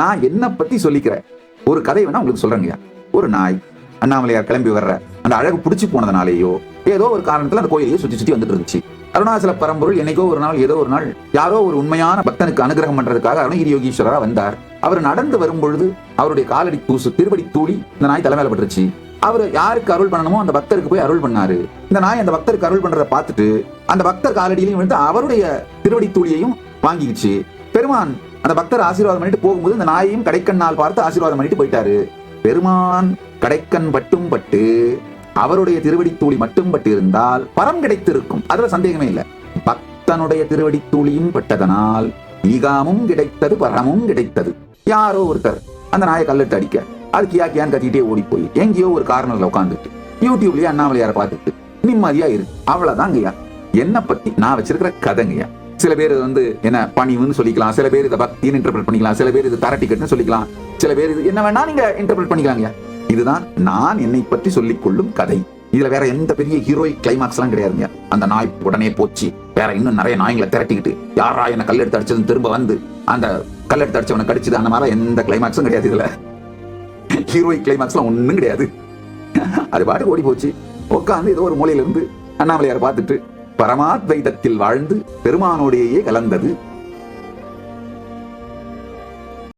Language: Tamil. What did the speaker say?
நான் என்ன பத்தி சொல்லிக்கிறேன் ஒரு கதை வேணா உங்களுக்கு சொல்றேங்க. ஒரு நாய் அண்ணாமலையார் கிளம்பி வர்ற அந்த அழகு பிடிச்சி போனதுனாலேயோ ஏதோ ஒரு காரணத்துல அந்த கோயிலையே சுத்தி சுத்தி வந்துட்டு இருந்துச்சு. அருணாச்சல பரம்பொருள் என்னைக்கோ ஒரு நாள் ஏதோ ஒரு நாள் யாரோ ஒரு உண்மையான பக்தனுக்கு அனுகிரகம் பண்றதுக்காக அருணகிரி யோகீஸ்வரரா வந்தார். அவர் நடந்து வரும் பொழுது அவருடைய காலடி தூசு திருவடி தூளி இந்த நாய் தலைமையில பட்டுருச்சு. அவர் யாருக்கு அருள் பண்ணணுமோ அந்த பக்தருக்கு போய் அருள் பண்ணாரு. இந்த நாய் அந்த பக்தருக்கு அருள் பண்றதை பார்த்துட்டு அந்த பக்தர் காலடியிலையும் விழுந்து அவருடைய திருவடி தூளியையும் வாங்கிடுச்சு பெருமான் அந்த பக்தர் ஆசீர்வாதம் பண்ணிட்டு போகும்போது இந்த நாயையும் கடைக்கண்ணால் பார்த்து ஆசீர்வாதம் பண்ணிட்டு போயிட்டாரு. பெருமான் கடைக்கண் பட்டும் பட்டு அவருடைய திருவடி தூளி மட்டும் பட்டு இருந்தால் பரம் கிடைத்திருக்கும். அதுல சந்தேகமே இல்லை. பக்தனுடைய திருவடி தூளியும் பட்டதனால் ஈகாமும் கிடைத்தது பரமும் கிடைத்தது. யாரோ ஒருத்தர் அந்த நாயை கல்லிட்டு அடிக்க அது கியா கியான்னு கத்திட்டே ஓடி போய் எங்கேயோ ஒரு கார்னர்ல உட்காந்துட்டு யூடியூப்லயே அண்ணாமலையார பார்த்துட்டு நிம்மதியா இருக்கு அவ்வளவுதாங்கய்யா என்ன பத்தி நான் வச்சிருக்கிற கதைங்கய்யா சில பேர் இது வந்து என்ன பணிவுன்னு சொல்லிக்கலாம். சில பேர் இதை பக்தின்னு இன்டர்பிரட் பண்ணிக்கலாம். சில பேர் இது தர டிக்கெட்னு சொல்லிக்கலாம். சில பேர் இது என்ன வேணா நீங்க இன்டர்பிரட் பண்ணிக்கலாங்க. இதுதான் நான் என்னை பற்றி சொல்லிக் கொள்ளும் கதை. இதுல வேற எந்த பெரிய ஹீரோயிக் கிளைமாக்ஸ் எல்லாம் கிடையாதுங்க. அந்த நாய் உடனே போச்சு. வேற இன்னும் நிறைய நாய்களை திரட்டிக்கிட்டு யாரா என்ன கல்லெடுத்து அடிச்சதுன்னு திரும்ப வந்து அந்த கல்லெடுத்து அடிச்சவனை கடிச்சது அந்த மாதிரி எந்த கிளைமாக்ஸும் கிடையாது இதுல. ஹீரோயிக் கிளைமாக்ஸ்லாம் ஒண்ணும் கிடையாது. அது பாட்டு ஓடி போச்சு உட்காந்து ஏதோ ஒரு மூலையில இருந்து அண்ணாமலையார் பார்த்துட்டு பரமாத்வைதத்தில் வாழ்ந்து பெருமானோடையே கலந்தது.